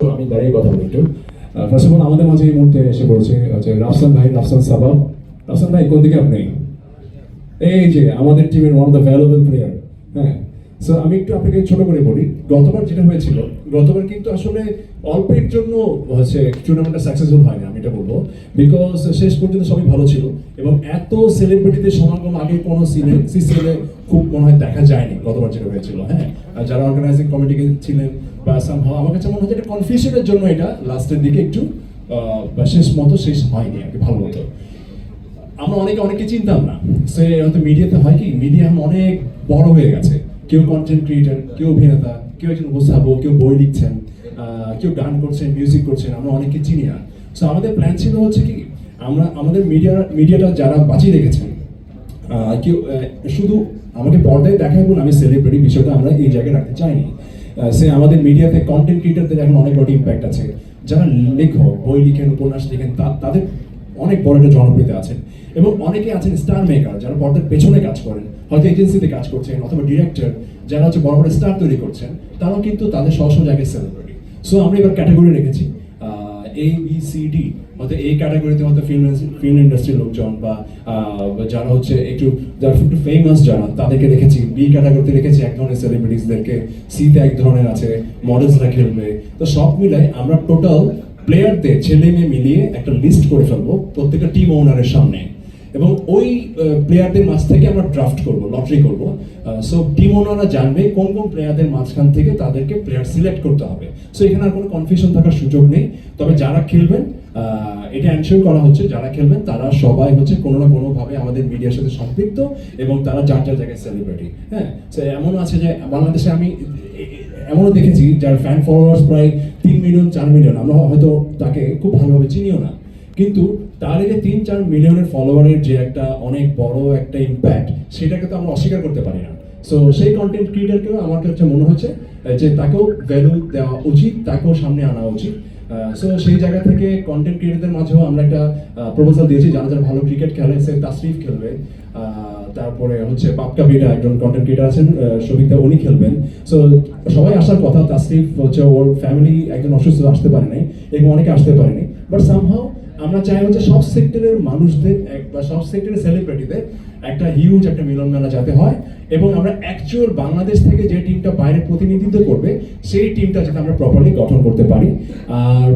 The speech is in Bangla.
আমি দাঁড়িয়ে কথা বলি একটু। ফার্স্ট অফ অল আমাদের মাঝে এই মুহূর্তে এসে পড়ছে রাফসান ভাই, রাফসান রাফসান ভাই, কোন দিকে আপনি? এই যে, আমাদের টিমের one of the valuable player হ্যাঁ সো আমি একটু আপনাকে ছোট করে বলি, গতবার যেটা হয়েছিল, গতবার কিন্তু আসলে অল্পের জন্য, হচ্ছে টুর্নামেন্টটা সাকসেসফুল হয়নি আমি এটা বলব। বিকজ শেষ পর্যন্ত সবই ভালো ছিল, এবং এত সেলিব্রিটিদের সমাগম আগে কোনো সিসিএলে খুব মনে হয় দেখা যায়নি, গতবার যেটা হয়েছিল হ্যাঁ। যারা অর্গানাইজিং কমিটি ছিলেন বা সামহাও আমার কাছে মনে হচ্ছে এটা কনফিউশনের জন্য এটা। লাস্টের দিকে একটু শেষ মতো শেষ হয়নি আর কি, ভালো মতো। আমরা অনেকে অনেকে চিনতাম না। সে হয়তো মিডিয়াতে হয় কি মিডিয়া অনেক বড় হয়ে গেছে। কেউ কন্টেন্ট ক্রিয়েটার কেউ অভিনেতা, কেউ একজন উপস্থাপক, কেউ বই লিখছেন কেউ গান করছেন মিউজিক করছেন, আমরা অনেকে চিনি না। সো আমাদের প্ল্যান ছিল হচ্ছে কি, আমরা, আমাদের মিডিয়া মিডিয়াটা যারা বাঁচিয়ে রেখেছেন কেউ শুধু আমাকে পর্দায় দেখায় বলে আমি সেলিব্রিটি বিষয়টা আমরা এই জায়গায় রাখতে চাইনি। সে আমাদের মিডিয়াতে কন্টেন্ট ক্রিয়েটারদের এখন অনেক বড় ইম্প্যাক্ট আছে। যারা লেখক, বই লিখেন, উপন্যাস লিখেন তাদের অনেক বড় একটা জনপ্রিয়তা আছেন। এবং অনেকে আছেন স্টার মেকার যারা পর্দার পেছনে কাজ করেন। হয়তো এজেন্সিতে কাজ করছেন অথবা ডিরেক্টর যারা হচ্ছে বড় বড় স্টার তৈরি করছেন, তারাও কিন্তু তাদের সব জায়গায় সেলিব্রিটি সো আমরা এবার ক্যাটাগরি রেখেছি। এ বি সি ডি অর্থাৎ এই ক্যাটাগরিতে হয়তো ফিল্ম ফিল্ম ইন্ডাস্ট্রির লোকজন বা যারা হচ্ছে একটু, যারা একটু ফেমাস যারা, তাদেরকে দেখেছি। বি ক্যাটাগরিতে দেখেছি এক ধরনের সেলিব্রিটিসদেরকে সিতে এক ধরনের আছে মডেলসরা খেলবে। তো সব মিলাই আমরা টোটাল প্লেয়ারদের ছেলে মেয়ে মিলিয়ে একটা লিস্ট করে ফেলব প্রত্যেকটা টিম ওনারের সামনে। এবং ওই প্লেয়ারদের মাঝ থেকে আমরা ড্রাফট করব লটারি করব। সো টিম ওনারা জানবে কোন কোন প্লেয়ারদের মাঝখান থেকে তাদেরকে প্লেয়ার সিলেক্ট করতে হবে। সো এখানে আর কোনো কনফিউশন থাকার সুযোগ নেই। তবে যারা খেলবেন এটা এনশিওর করা হচ্ছে, যারা খেলবেন, তারা সবাই হচ্ছে কোনো না কোনোভাবে আমাদের মিডিয়ার সাথে সম্পৃক্ত এবং তারা যার যার জায়গায় সেলিব্রিটি হ্যাঁ? সো এমন আছে যে বাংলাদেশে আমি, এমনও দেখেছি, যার ফ্যান ফলোয়ার্স প্রায় তিন মিলিয়ন চার মিলিয়ন আমরা হয়তো তাকে খুব ভালোভাবে চিনিও না। কিন্তু তার এই যে তিন চার মিলিয়নের ফলোয়ারের যে একটা অনেক বড় একটা ইম্প্যাক্ট সেটাকে তো আমরা অস্বীকার করতে পারি না। সো সেই কন্টেন্ট ক্রিয়েটারকেও আমার কাছে মনে হচ্ছে যে তাকেও ভ্যালু দেওয়া উচিত, তাকেও সামনে আনা উচিত। সো সেই জায়গা থেকে কন্টেন্ট ক্রিয়েটারদের মাঝেও আমরা একটা প্রপোজাল দিয়েছি, যারা যারা ভালো ক্রিকেট খেলে, সে তাসরিফ খেলবে। তারপরে হচ্ছে পাপকা বিটা একজন কন্টেন্ট ক্রিয়েটার আছেন সবিতা, উনি খেলবেন। সো সবাই আসার কথা, তাসরিফ হচ্ছে ওর ফ্যামিলি একজন অসুস্থ, আসতে পারে নাই, এবং অনেকে আসতে পারেনি বাট সামহাও আমরা চাই হচ্ছে সব সেক্টরের মানুষদের এক- বা সব সেক্টরের সেলিব্রিটিদের একটা হিউজ একটা মিলন মেলা যাতে হয় এবং আমরা অ্যাকচুয়াল বাংলাদেশ থেকে যে টিমটা বাইরে প্রতিনিধিত্ব করবে, সেই টিমটা যাতে আমরা প্রপারলি গঠন করতে পারি। আর